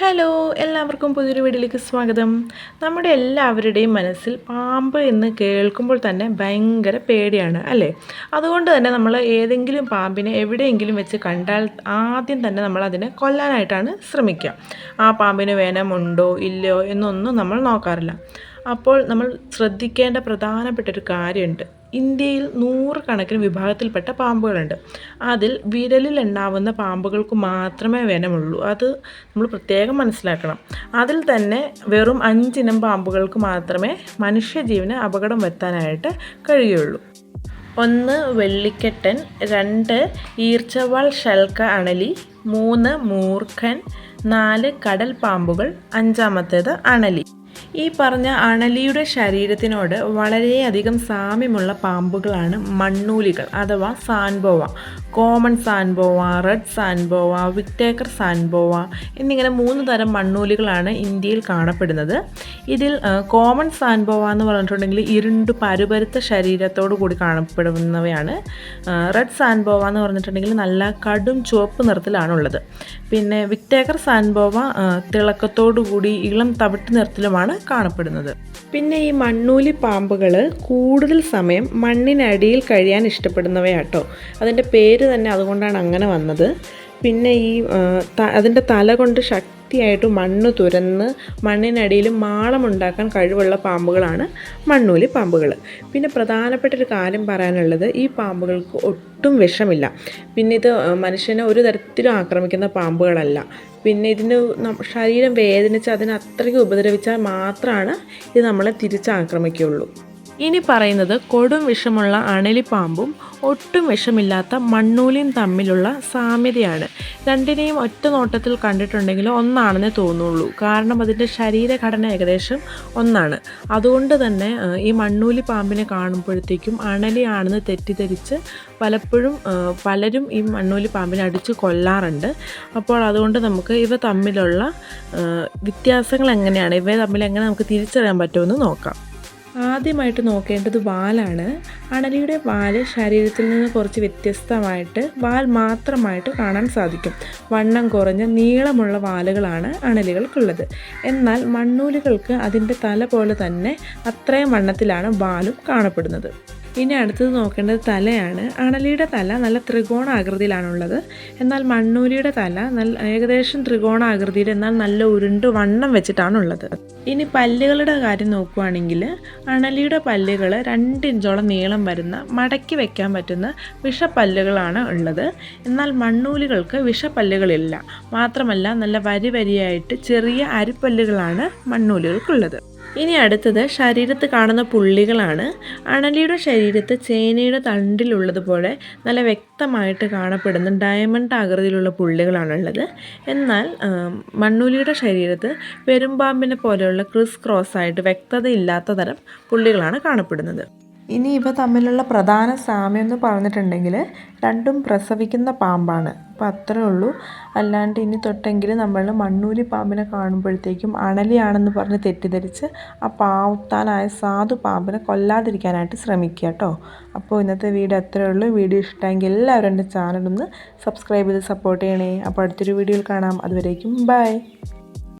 Hello എല്ലാവർക്കും പുതിയൊരു വീഡിയോയിലേക്ക് സ്വാഗതം. നമ്മുടെ എല്ലാവരുടെയും മനസ്സിൽ പാമ്പ് എന്ന് കേൾക്കുമ്പോൾ തന്നെ ഭയങ്കര പേടിയാണ് അല്ലേ? അതുകൊണ്ട് തന്നെ നമ്മൾ ഏതെങ്കിലും പാമ്പിനെ എവിടെയെങ്കിലും വെച്ച് കണ്ടാൽ ആദ്യം തന്നെ നമ്മൾ അതിനെ കൊല്ലാനായിട്ടാണ് ശ്രമിക്കുക. ആ പാമ്പിന് വേനമുണ്ടോ ഇല്ലയോ എന്നൊന്നും നമ്മൾ നോക്കാറില്ല. അപ്പോൾ നമ്മൾ ശ്രദ്ധിക്കേണ്ട പ്രധാനപ്പെട്ട ഒരു കാര്യമുണ്ട്. ഇന്ത്യയിൽ നൂറുകണക്കിന് വിഭാഗത്തിൽപ്പെട്ട പാമ്പുകളുണ്ട്. അതിൽ വിരലിൽ എണ്ണാവുന്ന പാമ്പുകൾക്ക് മാത്രമേ വേനമുള്ളൂ. അത് നമ്മൾ പ്രത്യേകം മനസ്സിലാക്കണം. അതിൽ തന്നെ വെറും അഞ്ചിനം പാമ്പുകൾക്ക് മാത്രമേ മനുഷ്യജീവന് അപകടം വരുത്താനായിട്ട് കഴിയുള്ളൂ. ഒന്ന് വെള്ളിക്കെട്ടൻ രണ്ട് ഈർച്ചവാൾ ഷൽക്ക അണലി മൂന്ന് മൂർഖൻ നാല് കടൽ പാമ്പുകൾ അഞ്ചാമത്തേത് അണലി. ഈ പറഞ്ഞ അണലിയുടെ ശരീരത്തിനോട് വളരെയധികം സാമ്യമുള്ള പാമ്പുകളാണ് മണ്ണൂലികൾ അഥവാ സാൻബോവ. കോമൺ സാൻബോവ റെഡ് സാൻബോവ വിക്ടേക്കർ സാൻബോവ എന്നിങ്ങനെ മൂന്ന് തരം മണ്ണൂലികളാണ് ഇന്ത്യയിൽ കാണപ്പെടുന്നത്. ഇതിൽ കോമൺ സാൻബോവ എന്ന് പറഞ്ഞിട്ടുണ്ടെങ്കിൽ ഇരുണ്ടു പരുപരുത്ത ശരീരത്തോടു കൂടി കാണപ്പെടുന്നവയാണ്. റെഡ് സാൻബോവ എന്ന് പറഞ്ഞിട്ടുണ്ടെങ്കിൽ നല്ല കടും ചുവപ്പ് നിറത്തിലാണുള്ളത്. പിന്നെ വിക്ടേക്കർ സാൻബോവ തിളക്കത്തോടു കൂടി ഇളം തവിട്ട് നിറത്തിലുമാണ് കാണപ്പെടുന്നത്. പിന്നെ ഈ മണ്ണൂലി പാമ്പുകൾ കൂടുതൽ സമയം മണ്ണിനടിയിൽ കഴിയാൻ ഇഷ്ടപ്പെടുന്നവയാട്ടോ. അതിന്റെ പേര് തന്നെ അതുകൊണ്ടാണ് അങ്ങനെ വന്നത്. പിന്നെ ഈ അതിന്റെ തല കൊണ്ട് ശക്തിയായിട്ട് മണ്ണ് തുരന്ന് മണ്ണിനടിയിൽ മാളമുണ്ടാക്കാൻ കഴിവുള്ള പാമ്പുകളാണ് മണ്ണൂലി പാമ്പുകൾ പിന്നെ പ്രധാനപ്പെട്ട ഒരു കാര്യം പറയാനുള്ളത് ഈ പാമ്പുകൾക്ക് ഒട്ടും വിഷമില്ല. പിന്നെ ഇത് മനുഷ്യനെ ഒരു തരത്തിലും ആക്രമിക്കുന്ന പാമ്പുകളല്ല. പിന്നെ ഇതിന് ശരീരം വേദനിച്ച് അതിനെ അത്രയ്ക്ക് ഉപദ്രവിച്ചാൽ മാത്രമാണ് ഇത് നമ്മളെ തിരിച്ചാക്രമിക്കുകയുള്ളൂ. ഇനി പറയുന്നത് കൊടും വിഷമുള്ള അണലിപ്പാമ്പും ഒട്ടും വിഷമില്ലാത്ത മണ്ണൂലിയും തമ്മിലുള്ള സാമ്യതയാണ്. രണ്ടിനെയും ഒറ്റ നോട്ടത്തിൽ കണ്ടിട്ടുണ്ടെങ്കിൽ ഒന്നാണെന്നേ തോന്നുള്ളൂ. കാരണം അതിന്റെ ശരീരഘടന ഏകദേശം ഒന്നാണ്. അതുകൊണ്ട് തന്നെ ഈ മണ്ണൂലി പാമ്പിനെ കാണുമ്പോഴത്തേക്കും അണലിയാണെന്ന് തെറ്റിദ്ധരിച്ച് പലപ്പോഴും പലരും ഈ മണ്ണൂലി പാമ്പിനെ അടിച്ച് കൊല്ലാറുണ്ട്. അപ്പോൾ അതുകൊണ്ട് നമുക്ക് ഇവ തമ്മിലുള്ള വ്യത്യാസങ്ങൾ എങ്ങനെയാണ്? ഇവയെ തമ്മിൽ എങ്ങനെ നമുക്ക് തിരിച്ചറിയാൻ പറ്റുമെന്ന് നോക്കാം. ആദ്യമായിട്ട് നോക്കേണ്ടത് വാലാണ്. അണലിയുടെ വാൽ ശരീരത്തിൽ നിന്ന് കുറച്ച് വ്യത്യസ്തമായിട്ട് വാൽ മാത്രമായിട്ട് കാണാൻ സാധിക്കും. വണ്ണം കുറഞ്ഞ നീളമുള്ള വാലുകളാണ് അണലികൾക്കുള്ളത്. എന്നാൽ മണ്ണൂലുകൾക്ക് അതിന്റെ തല പോലെ തന്നെ അത്രയും വണ്ണത്തിലാണ് വാലും കാണപ്പെടുന്നത്. ഇനി അടുത്തത് നോക്കേണ്ടത് തലയാണ്. അണലിയുടെ തല നല്ല ത്രികോണാകൃതിയിലാണുള്ളത്. എന്നാൽ മണ്ണൂരിയുടെ തല നല്ല ഏകദേശം ത്രികോണാകൃതിയിൽ എന്നാൽ നല്ല ഉരുണ്ട് വണ്ണം വെച്ചിട്ടാണുള്ളത്. ഇനി പല്ലുകളുടെ കാര്യം നോക്കുകയാണെങ്കിൽ അണലിയുടെ പല്ലുകൾ രണ്ട് ഇഞ്ചോളം നീളം വരുന്ന മടക്കി വെക്കാൻ പറ്റുന്ന വിഷപ്പല്ലുകളാണ് ഉള്ളത്. എന്നാൽ മണ്ണൂലുകൾക്ക് വിഷപ്പല്ലുകളില്ല. മാത്രമല്ല നല്ല വരി വരിയായിട്ട് ചെറിയ അരിപ്പല്ലുകളാണ് മണ്ണൂലുകൾക്കുള്ളത്. ഇനി അടുത്തത് ശരീരത്ത് കാണുന്ന പുള്ളികളാണ്. അണലിയുടെ ശരീരത്ത് ചേനയുടെ തണ്ടിലുള്ളതുപോലെ നല്ല വ്യക്തമായിട്ട് കാണപ്പെടുന്ന ഡയമണ്ട് ആകൃതിയിലുള്ള പുള്ളികളാണുള്ളത്. എന്നാൽ മണ്ണൂലിയുടെ ശരീരത്ത് പെരുമ്പാമ്പിനെ പോലെയുള്ള ക്രിസ് ക്രോസ് ആയിട്ട് വ്യക്തതയില്ലാത്ത തരം പുള്ളികളാണ് കാണപ്പെടുന്നത്. ഇനി ഇവ തമ്മിലുള്ള പ്രധാന സാമ്യം എന്ന് പറഞ്ഞിട്ടുണ്ടെങ്കിൽ രണ്ടും പ്രസവിക്കുന്ന പാമ്പാണ്. അപ്പം അത്രേ ഉള്ളൂ. അല്ലാണ്ട് ഇനി തൊട്ടെങ്കിൽ നമ്മൾ മണ്ണൂലി പാമ്പിനെ കാണുമ്പോഴത്തേക്കും അണലിയാണെന്ന് പറഞ്ഞ് തെറ്റിദ്ധരിച്ച് ആ പാവത്താനായ സാധു പാമ്പിനെ കൊല്ലാതിരിക്കാനായിട്ട് ശ്രമിക്കുക കേട്ടോ. അപ്പോൾ ഇന്നത്തെ വീഡിയോ അത്രേ ഉള്ളൂ. വീഡിയോ ഇഷ്ടമെങ്കിൽ എല്ലാവരും എന്റെ ചാനലൊന്ന് സബ്സ്ക്രൈബ് ചെയ്ത് സപ്പോർട്ട് ചെയ്യണേ. അപ്പോൾ അടുത്തൊരു വീഡിയോയിൽ കാണാം. അതുവരേക്കും ബൈ.